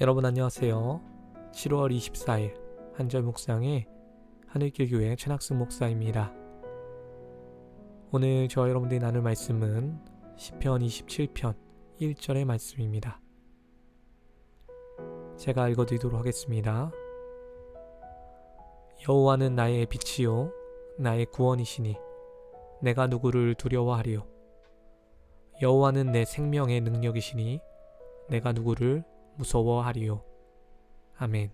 여러분 안녕하세요. 7월 24일 한절 묵상의 하늘길 교회 최낙승 목사입니다. 오늘 저와 여러분들이 나눌 말씀은 시편 27편 1절의 말씀입니다. 제가 읽어드리도록 하겠습니다. 여호와는 나의 빛이요 나의 구원이시니 내가 누구를 두려워하리요 여호와는 내 생명의 능력이시니 내가 누구를 무서워하리요. 아멘.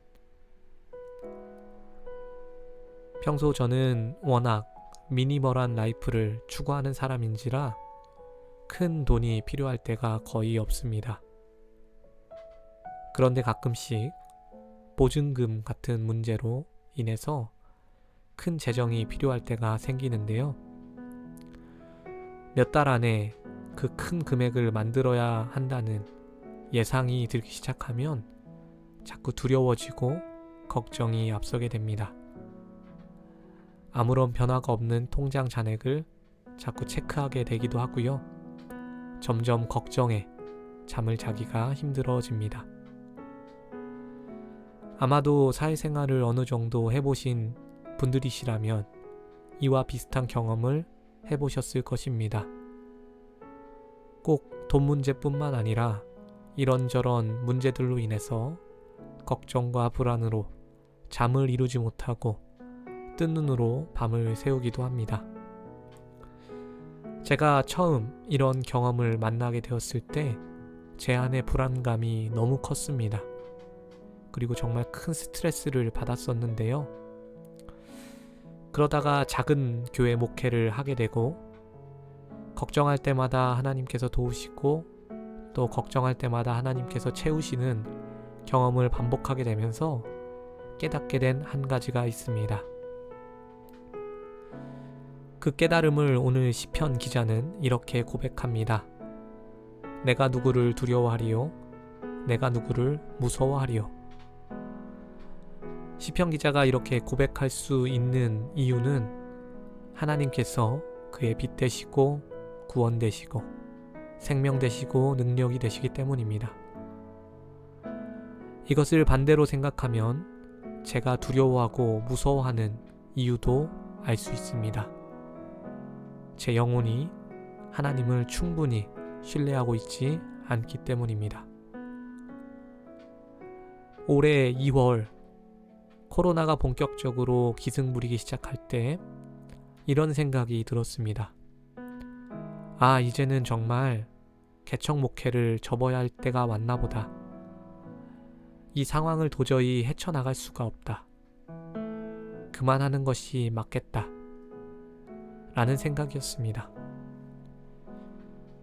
평소 저는 워낙 미니멀한 라이프를 추구하는 사람인지라 큰 돈이 필요할 때가 거의 없습니다. 그런데 가끔씩 보증금 같은 문제로 인해서 큰 재정이 필요할 때가 생기는데요. 몇 달 안에 그 큰 금액을 만들어야 한다는 예상이 들기 시작하면 자꾸 두려워지고 걱정이 앞서게 됩니다. 아무런 변화가 없는 통장 잔액을 자꾸 체크하게 되기도 하고요. 점점 걱정에 잠을 자기가 힘들어집니다. 아마도 사회생활을 어느 정도 해보신 분들이시라면 이와 비슷한 경험을 해보셨을 것입니다. 꼭 돈 문제뿐만 아니라 이런저런 문제들로 인해서 걱정과 불안으로 잠을 이루지 못하고 뜬 눈으로 밤을 새우기도 합니다. 제가 처음 이런 경험을 만나게 되었을 때 제 안의 불안감이 너무 컸습니다. 그리고 정말 큰 스트레스를 받았었는데요. 그러다가 작은 교회 목회를 하게 되고 걱정할 때마다 하나님께서 도우시고 또 걱정할 때마다 하나님께서 채우시는 경험을 반복하게 되면서 깨닫게 된 한 가지가 있습니다. 그 깨달음을 오늘 시편 기자는 이렇게 고백합니다. 내가 누구를 두려워하리요? 내가 누구를 무서워하리요? 시편 기자가 이렇게 고백할 수 있는 이유는 하나님께서 그의 빛 되시고 구원 되시고 생명 되시고 능력이 되시기 때문입니다. 이것을 반대로 생각하면 제가 두려워하고 무서워하는 이유도 알 수 있습니다. 제 영혼이 하나님을 충분히 신뢰하고 있지 않기 때문입니다. 올해 2월 코로나가 본격적으로 기승 부리기 시작할 때 이런 생각이 들었습니다. 아, 이제는 정말 개척 목회를 접어야 할 때가 왔나 보다. 이 상황을 도저히 헤쳐나갈 수가 없다. 그만하는 것이 맞겠다. 라는 생각이었습니다.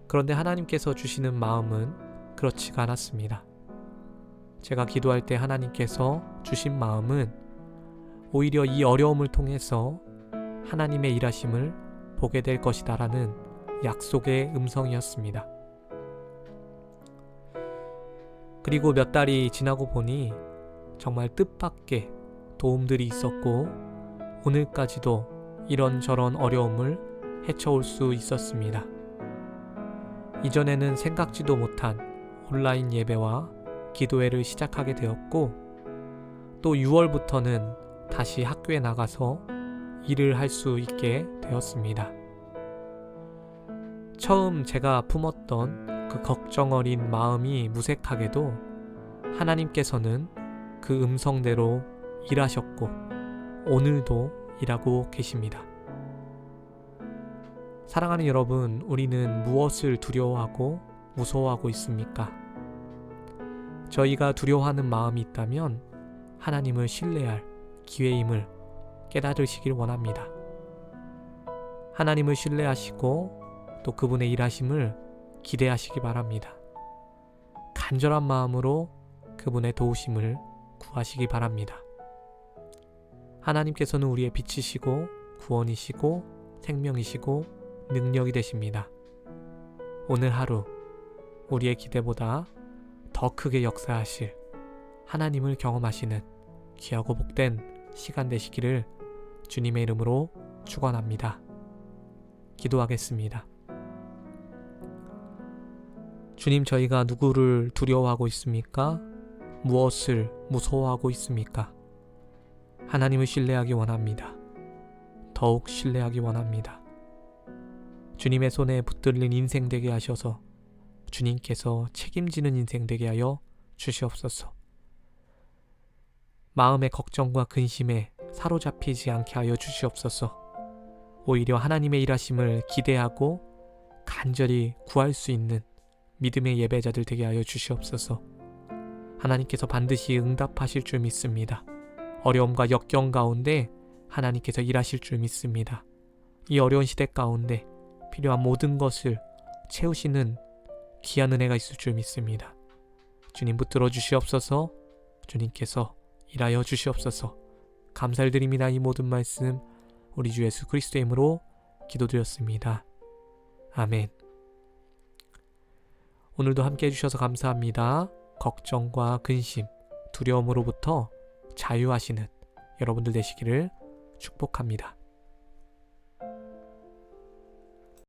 그런데 하나님께서 주시는 마음은 그렇지가 않았습니다. 제가 기도할 때 하나님께서 주신 마음은 오히려 이 어려움을 통해서 하나님의 일하심을 보게 될 것이다라는 약속의 음성이었습니다. 그리고 몇 달이 지나고 보니 정말 뜻밖의 도움들이 있었고 오늘까지도 이런저런 어려움을 헤쳐올 수 있었습니다. 이전에는 생각지도 못한 온라인 예배와 기도회를 시작하게 되었고 또 6월부터는 다시 학교에 나가서 일을 할 수 있게 되었습니다. 처음 제가 품었던 그 걱정 어린 마음이 무색하게도 하나님께서는 그 음성대로 일하셨고 오늘도 일하고 계십니다. 사랑하는 여러분, 우리는 무엇을 두려워하고 무서워하고 있습니까? 저희가 두려워하는 마음이 있다면 하나님을 신뢰할 기회임을 깨달으시길 원합니다. 하나님을 신뢰하시고 또 그분의 일하심을 기대하시기 바랍니다. 간절한 마음으로 그분의 도우심을 구하시기 바랍니다. 하나님께서는 우리의 빛이시고 구원이시고 생명이시고 능력이 되십니다. 오늘 하루 우리의 기대보다 더 크게 역사하실 하나님을 경험하시는 귀하고 복된 시간 되시기를 주님의 이름으로 축원합니다. 기도하겠습니다. 주님 저희가 누구를 두려워하고 있습니까? 무엇을 무서워하고 있습니까? 하나님을 신뢰하기 원합니다. 더욱 신뢰하기 원합니다. 주님의 손에 붙들린 인생 되게 하셔서 주님께서 책임지는 인생 되게 하여 주시옵소서. 마음의 걱정과 근심에 사로잡히지 않게 하여 주시옵소서. 오히려 하나님의 일하심을 기대하고 간절히 구할 수 있는 믿음의 예배자들 되게 하여 주시옵소서. 하나님께서 반드시 응답하실 줄 믿습니다. 어려움과 역경 가운데 하나님께서 일하실 줄 믿습니다. 이 어려운 시대 가운데 필요한 모든 것을 채우시는 귀한 은혜가 있을 줄 믿습니다. 주님 붙들어 주시옵소서. 주님께서 일하여 주시옵소서. 감사를 드립니다. 이 모든 말씀 우리 주 예수 그리스도의 이름으로 기도드렸습니다. 아멘. 오늘도 함께 해주셔서 감사합니다. 걱정과 근심, 두려움으로부터 자유하시는 여러분들 되시기를 축복합니다.